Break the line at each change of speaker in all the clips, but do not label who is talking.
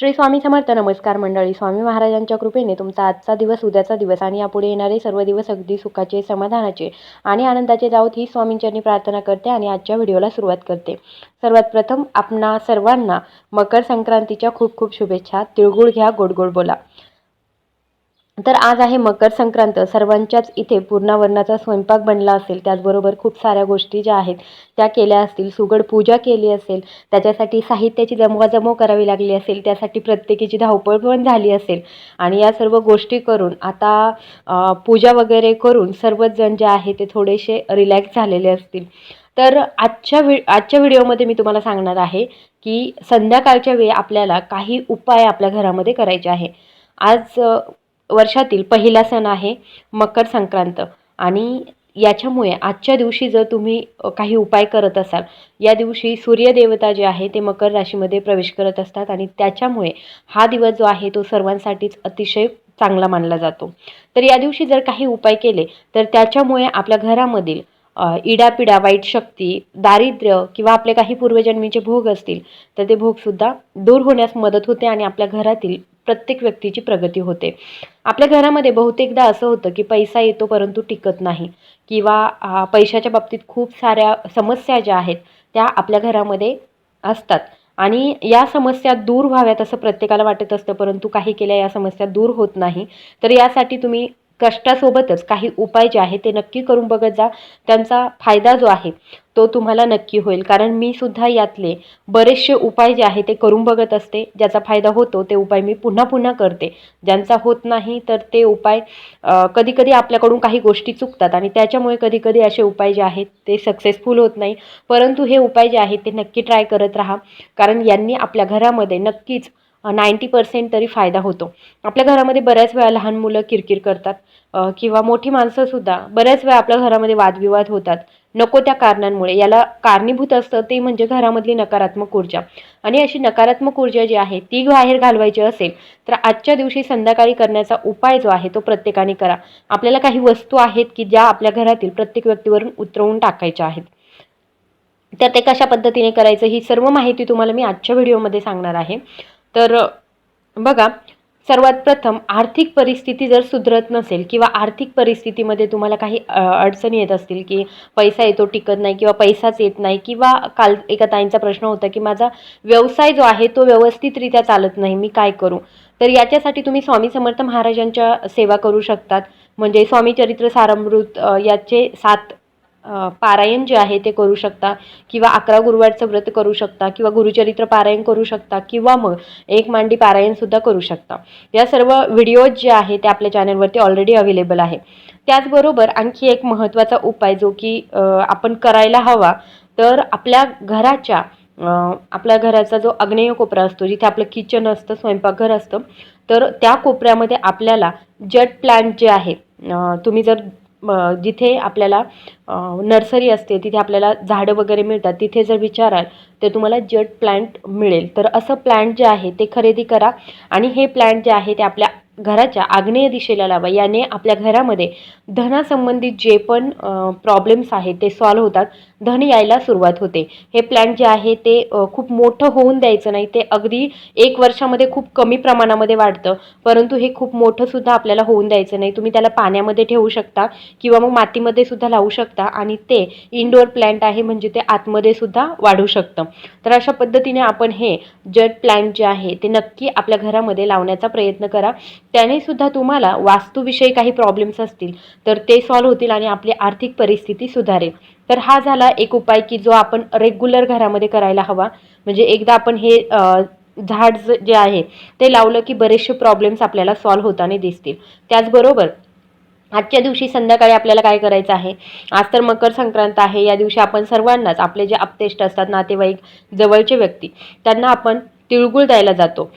श्री स्वामी समर्थ नमस्कार मंडळी. स्वामी महाराजांच्या कृपेने तुमचा आजचा दिवस उद्याचा दिवस आणि यापुढे येणारे सर्व दिवस अगदी सुखाचे समाधानाचे आणि आनंदाचे जाऊत ही स्वामींच्यांनी प्रार्थना करते आणि आजच्या व्हिडिओला सुरुवात करते. सर्वात प्रथम आपणा सर्वांना मकर संक्रांतीच्या खूप खूप शुभेच्छा. तिळगुळ घ्या गोड गोड बोला. तर आज आहे मकर संक्रांत. सर्वांच्याच इथे पूर्णावरणाचा स्वयंपाक बनला असेल. त्याचबरोबर खूप साऱ्या गोष्टी ज्या आहेत त्या केल्या असतील. सुगड पूजा केली असेल. त्याच्यासाठी साहित्याची जमवाजमव करावी लागली असेल. त्यासाठी प्रत्येकीची धावपळ पण झाली असेल. आणि या सर्व गोष्टी करून आता पूजा वगैरे करून सर्वच जण जे आहे ते थोडेसे रिलॅक्स झालेले असतील. तर आजच्या व्हि आजच्या व्हिडिओमध्ये मी तुम्हाला सांगणार आहे की संध्याकाळच्या वेळी आपल्याला काही उपाय आपल्या घरामध्ये करायचे आहे. आज वर्षातील पहिला सण आहे मकर संक्रांत. आणि याच्यामुळे आजच्या दिवशी जर तुम्ही काही उपाय करत असाल या दिवशी सूर्यदेवता जे आहे ते मकर राशीमध्ये प्रवेश करत असतात आणि त्याच्यामुळे हा दिवस जो आहे तो सर्वांसाठीच अतिशय चांगला मानला जातो. तर या दिवशी जर काही उपाय केले तर त्याच्यामुळे आपल्या घरामधील इडापिडा वाईट शक्ती दारिद्र्य किंवा आपले काही पूर्वजन्मीचे भोग असतील तर ते भोगसुद्धा दूर होण्यास मदत होते आणि आपल्या घरातील प्रत्येक व्यक्तीची प्रगती होते. आपल्या घरामध्ये बहुतेकदा असं होतं की पैसा येतो परंतु टिकत नाही किंवा पैशाच्या बाबतीत खूप साऱ्या समस्या ज्या आहेत त्या आपल्या घरामध्ये असतात. आणि या समस्या दूर व्हाव्यात असं प्रत्येकाला वाटत असतं परंतु काही केल्या या समस्या दूर होत नाही. तर यासाठी तुम्ही कष्टासोबतच काही उपाय जे आहेत ते नक्की करून बघत जा. त्यांचा फायदा जो आहे तो तुम्हाला नक्की होईल. कारण मी सुद्धा यातले बरेचसे उपाय जे आहे ते करून बघत असते. ज्याचा फायदा होतो ते उपाय मी पुन्हा पुन्हा करते. ज्यांचा होत नाही तर ते उपाय कधीकधी आपल्याकडून काही गोष्टी चुकतात आणि त्याच्यामुळे कधीकधी असे उपाय जे आहेत ते सक्सेसफुल होत नाही. परंतु हे उपाय जे आहेत ते नक्की ट्राय करत राहा. कारण यांनी आपल्या घरामध्ये नक्कीच नाईंटी पर्सेंट तरी फायदा होतो. आपल्या घरामध्ये बऱ्याच वेळा लहान मुलं किरकिर करतात किंवा मोठी माणसंसुद्धा बऱ्याच वेळा आपल्या घरामध्ये वादविवाद होतात. नको त्या कारणांमुळे. याला कारणीभूत असतं ते म्हणजे घरामधली नकारात्मक ऊर्जा. आणि अशी नकारात्मक ऊर्जा जी आहे ती बाहेर घालवायची असेल तर आजच्या दिवशी संध्याकाळी करण्याचा उपाय जो आहे तो प्रत्येकाने करा. आपल्याला काही वस्तू आहेत की ज्या आपल्या घरातील प्रत्येक व्यक्तीवरून उतरवून टाकायच्या आहेत. तर ते कशा पद्धतीने करायचं ही सर्व माहिती तुम्हाला मी आजच्या व्हिडिओमध्ये सांगणार आहे. तर बघा सर्वात प्रथम आर्थिक परिस्थिती जर सुधरत नसेल किंवा आर्थिक परिस्थितीमध्ये तुम्हाला काही अडचणी येत असतील की पैसा येतो टिकत नाही किंवा पैसाच येत नाही किंवा काल एका ताईंचा प्रश्न होता की माझा व्यवसाय जो आहे तो व्यवस्थितरित्या चालत नाही मी काय करू? तर याच्यासाठी तुम्ही स्वामी समर्थ महाराजांच्या सेवा करू शकतात. म्हणजे स्वामी चरित्र सारामृत याचे सात पारायण जे आहे ते करू शकता किंवा अकरा गुरुवारचं व्रत करू शकता किंवा गुरुचरित्र पारायण करू शकता किंवा मग एक मांडी पारायणसुद्धा करू शकता. या सर्व व्हिडिओज जे आहे ते आपल्या चॅनलवरती ऑलरेडी अवेलेबल आहे. त्याचबरोबर आणखी एक महत्त्वाचा उपाय जो की आपण करायला हवा तर आपल्या घराच्या आपल्या घराचा जो आग्नेय कोपरा असतो जिथे आपलं किचन असतं स्वयंपाकघर असतं तर त्या कोपऱ्यामध्ये आपल्याला जट प्लांट जे आहे तुम्ही जर मग जिथे आपल्याला नर्सरी असते तिथे आपल्याला झाडं वगैरे मिळतात तिथे जर विचाराल तर तुम्हाला जट प्लांट मिळेल. तर असं प्लांट जे आहे ते खरेदी करा आणि हे प्लॅन्ट जे आहे ते आपल्या घराच्या आग्नेय दिशेला लावा. याने आपल्या घरामध्ये धनासंबंधित जे पण प्रॉब्लेम्स आहेत ते सॉल्व्ह होतात. धन यायला सुरुवात होते. हे प्लांट जे आहे ते खूप मोठं होऊन द्यायचं नाही. ते अगदी एक वर्षामध्ये खूप कमी प्रमाणामध्ये वाढतं. परंतु हे खूप मोठं सुद्धा आपल्याला होऊन द्यायचं नाही. तुम्ही त्याला पाण्यामध्ये ठेवू शकता किंवा मग मातीमध्ये सुद्धा लावू शकता आणि ते इनडोअर प्लॅन्ट आहे म्हणजे ते आतमध्ये सुद्धा वाढू शकतं. तर अशा पद्धतीने आपण हे जट प्लॅन्ट जे आहे ते नक्की आपल्या घरामध्ये लावण्याचा प्रयत्न करा. त्याने सुद्धा तुम्हाला वास्तूविषयी काही प्रॉब्लेम्स असतील तर ते सॉल्व्ह होतील आणि आपली आर्थिक परिस्थिती सुधारेल. तर हा झाला एक उपाय की जो आपण रेग्युलर घरामध्ये करायला हवा. म्हणजे एकदा आपण हे झाड जे आहे ते लावलं की बरेचसे प्रॉब्लेम्स आपल्याला सॉल्व्ह होताना दिसतील. त्याचबरोबर आजच्या दिवशी संध्याकाळी आपल्याला काय करायचं आहे? आज तर मकर संक्रांत आहे. या दिवशी आपण सर्वांनाच आपले जे आपतेष्ट असतात नातेवाईक जवळचे व्यक्ती त्यांना आपण तिळगुळ द्यायला जातो.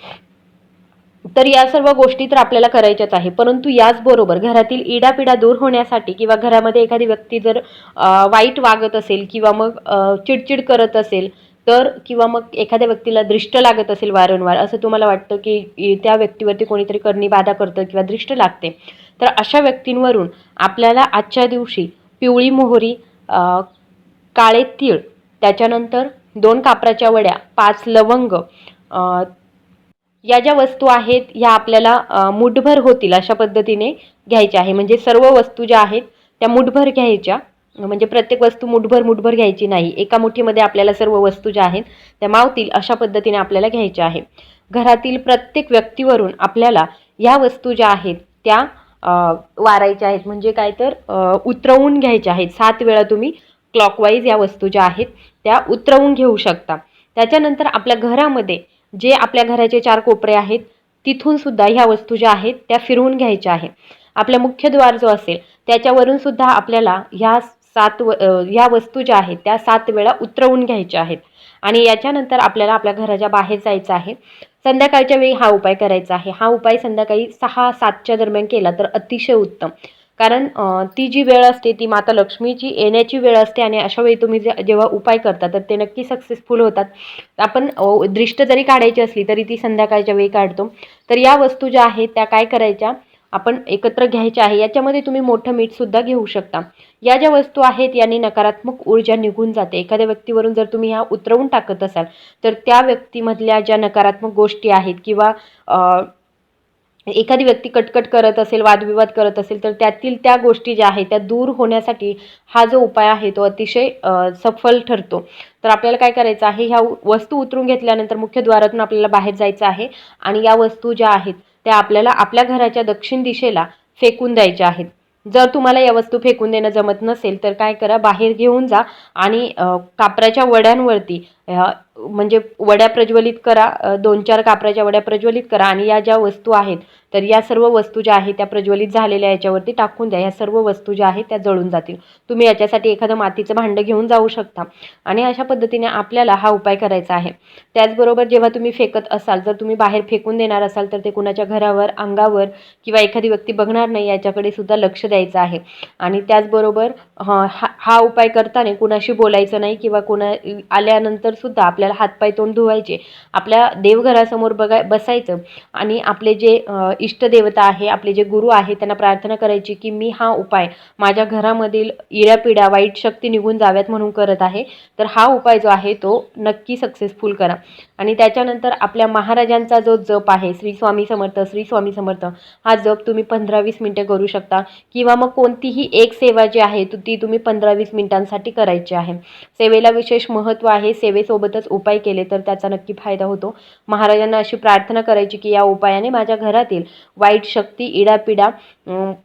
तर या सर्व गोष्टी तर आपल्याला करायच्याच आहे. परंतु याचबरोबर घरातील इडापिडा दूर होण्यासाठी किंवा घरामध्ये एखादी व्यक्ती जर वाईट वागत असेल किंवा मग चिडचिड करत असेल तर किंवा मग एखाद्या व्यक्तीला दृष्ट लागत असेल वारंवार असं तुम्हाला वाटतं की त्या व्यक्तीवरती कोणीतरी करणी बाधा करतं किंवा दृष्ट लागते. तर अशा व्यक्तींवरून आपल्याला आजच्या दिवशी पिवळी मोहरी काळे तीळ त्याच्यानंतर दोन कापराच्या वड्या पाच लवंग या ज्या वस्तू आहेत ह्या आपल्याला मुठभर होतील अशा पद्धतीने घ्यायच्या आहे. म्हणजे सर्व वस्तू ज्या आहेत त्या मुठभर घ्यायच्या. म्हणजे प्रत्येक वस्तू मुठभर मुठभर घ्यायची नाही. एका मुठीमध्ये आपल्याला सर्व वस्तू ज्या आहेत त्या मावतील अशा पद्धतीने आपल्याला घ्यायच्या आहे. घरातील प्रत्येक व्यक्तीवरून आपल्याला या वस्तू ज्या आहेत त्या वारायच्या आहेत. म्हणजे काय तर उतरवून घ्यायच्या आहेत. सात वेळा तुम्ही क्लॉकवाईज या वस्तू ज्या आहेत त्या उतरवून घेऊ शकता. त्याच्यानंतर आपल्या घरामध्ये जे आपल्या घराचे चार कोपरे आहेत तिथून सुद्धा ह्या वस्तू ज्या आहेत त्या फिरवून घ्यायच्या आहे. आपला मुख्य द्वार जो असेल त्याच्यावरून सुद्धा आपल्याला ह्या सात व ह्या वस्तू ज्या आहेत त्या सात वेळा उतरवून घ्यायच्या आहेत. आणि याच्यानंतर आपल्याला आपल्या घराच्या बाहेर जायचं आहे. संध्याकाळच्या वेळी हा उपाय करायचा आहे. हा उपाय संध्याकाळी सहा सातच्या दरम्यान केला तर अतिशय उत्तम. कारण ती जी वेळ असते ती माता लक्ष्मीची येण्याची वेळ असते आणि अशा वेळी तुम्ही जे जेव्हा उपाय करता तर ते नक्की सक्सेसफुल होतात. आपण दृष्ट जरी काढायची असली तरी ती संध्याकाळच्या वेळी काढतो. तर या वस्तू ज्या आहेत त्या काय करायच्या? आपण एकत्र घ्यायच्या आहे. याच्यामध्ये तुम्ही मोठं मीठसुद्धा घेऊ शकता. या ज्या वस्तू आहेत यांनी नकारात्मक ऊर्जा निघून जाते. एखाद्या व्यक्तीवरून जर तुम्ही ह्या उतरवून टाकत असाल तर त्या व्यक्तीमधल्या ज्या नकारात्मक गोष्टी आहेत किंवा एखादी व्यक्ती कटकट करत असेल वादविवाद करत असेल तर त्यातील त्या गोष्टी ज्या आहेत त्या दूर होण्यासाठी हा जो उपाय आहे तो अतिशय सफल ठरतो. तर आपल्याला काय करायचं आहे ह्या उ- वस्तू उतरून घेतल्यानंतर मुख्य द्वारातून आपल्याला बाहेर जायचं आहे आणि या वस्तू ज्या आहेत त्या आपल्याला आपल्या घराच्या दक्षिण दिशेला फेकून द्यायच्या आहेत. जर तुम्हाला या वस्तू फेकून देणं जमत नसेल तर काय करा बाहेर घेऊन जा आणि कापराच्या वड्यांवरती ह्या म्हणजे वड्या प्रज्वलित करा दोन चार कापराच्या वड्या प्रज्वलित करा आणि या ज्या वस्तू आहेत तर या सर्व वस्तू ज्या आहेत त्या प्रज्वलित झालेल्या याच्यावरती टाकून द्या. या सर्व वस्तू ज्या आहेत त्या जळून जातील. तुम्ही याच्यासाठी एखादं मातीचं भांडं घेऊन जाऊ शकता. आणि अशा पद्धतीने आपल्याला हा उपाय करायचा आहे. त्याचबरोबर जेव्हा तुम्ही फेकत असाल जर तुम्ही बाहेर फेकून देणार असाल तर ते कुणाच्या घरावर अंगावर किंवा एखादी व्यक्ती बघणार नाही याच्याकडे सुद्धा लक्ष द्यायचं आहे. आणि त्याचबरोबर हा- हा उपाय करताना कुणाशी बोलायचं नाही किंवा कुणा आल्यानंतर सुद्धा आपल्याला हातपाय तोंड धुवायचे. आपल्या देवघरासमोर बघाय बसायचं. आणि आपले जे इष्टदेवता आहे आपले जे गुरु आहे त्यांना प्रार्थना करायची की मी हा उपाय माझ्या घरामधील इड्यापिड्या वाईट शक्ती निघून जाव्यात म्हणून करत आहे. तर हा उपाय जो आहे तो नक्की सक्सेसफुल करा. आणि त्याच्यानंतर आपल्या महाराजांचा जो जप आहे श्री स्वामी समर्थ श्री स्वामी समर्थ हा जप तुम्ही पंधरा वीस मिनटं करू शकता. किंवा मग कोणतीही एक सेवा जी आहे ती तुम्ही पंधरा वीस मिनिटांसाठी करायची आहे. सेवेला विशेष महत्त्व आहे सेवे वेळेसोबतच उपाय केले तर त्याचा नक्की फायदा होतो. महाराजांना अशी प्रार्थना करायची की या उपायाने माझ्या घरातील वाईट शक्ती इडापिडा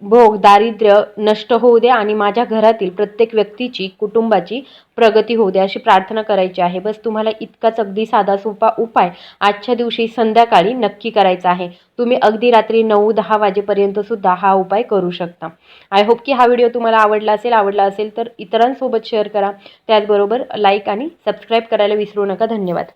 भोग दारिद्र्य नष्ट होऊ दे आणि माझ्या घरातील प्रत्येक व्यक्तीची कुटुंबाची प्रगती होऊ द्या अशी प्रार्थना करायची आहे. बस तुम्हाला इतकाच अगदी साधा सोपा उपाय आजच्या दिवशी संध्याकाळी नक्की करायचा आहे. तुम्ही अगदी रात्री नऊ दहा वाजेपर्यंत सुद्धा हा उपाय करू शकता. आय होप की हा व्हिडिओ तुम्हाला आवडला असेल आवडला असेल तर इतरांसोबत शेअर करा. त्याचबरोबर लाईक आणि सबस्क्राईब करायला विसरू नका. धन्यवाद.